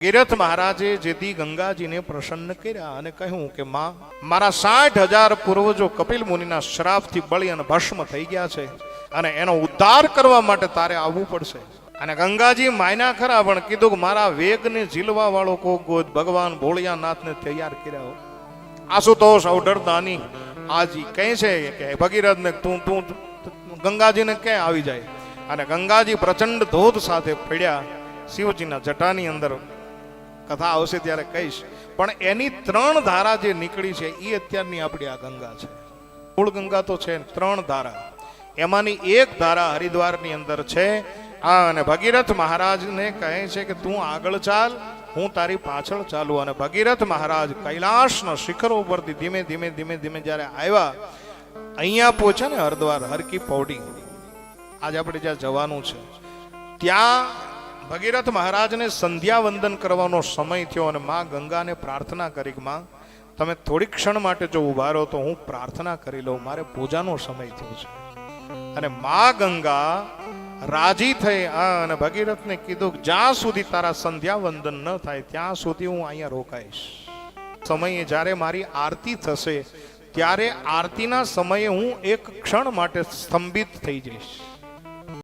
ગિરથ મહારાજે જેથી ગંગાજીને પ્રસન્ન કર્યા અને કહ્યું કે માં, મારા સાઠ હજાર પૂર્વજો કપિલ મુનિના શ્રાપથી બળી અને ભસ્મ થઈ ગયા છે અને એનો ઉદ્ધાર કરવા માટે તારે આવવું પડશે. અને ગંગાજી માયના ખરા, પણ કીધું કે મારા વેગને ઝીલવા વાળો કો ભગવાન ભોળિયાનાથને તૈયાર કર્યા આશુતોષ અવડરદાની આજી કહે છે કે ભગીરથને તું તું ગંગાજીને ક્યાં આવી જાય? અને ગંગાજી પ્રચંડ ધોધ સાથે પડ્યા શિવજીના જટાની અંદર કથા આવશે ત્યારે કહીશ. પણ એની ત્રણ ધારા જે નીકળી છે એ અત્યારની આપણી આ ગંગા છે. મૂળ ગંગા તો છે ત્રણ ધારા. એમાંની એક ધારા હરિદ્વારની અંદર છે. આ અને ભગીરથ મહારાજને કહે છે કે, તું આગળ ચાલ, હું તારી પાછળ ચાલુ. અને ભગીરથ મહારાજ કૈલાસના શિખરો ઉપરથી ધીમે ધીમે ધીમે ધીમે જ્યારે આવ્યા, અહીંયા પહોંચ્યા ને હરિદ્વાર, હરકી પૌડી આજે આપણે જ્યાં જવાનું છે, ત્યાં ભગીરથ મહારાજને સંધ્યા વંદન કરવાનો સમય થયો અને માં ગંગાને પ્રાર્થના કરી કે, માં, તમે થોડી ક્ષણ માટે જો ઊભા રહો તો હું પ્રાર્થના કરી લઉં. મારે પૂજાનો સમય થયો છે. અને માં ગંગા રાજી થઈ અને ભગીરથને કીધું જ્યાં સુધી તારા સંધ્યા વંદન ન થાય, ત્યાં સુધી હું અહીંયા રોકાઈશ. સમયે જ્યારે મારી આરતી થશે, ત્યારે આરતીના સમયે હું એક ક્ષણ માટે સ્તંભિત થઈ જઈશ.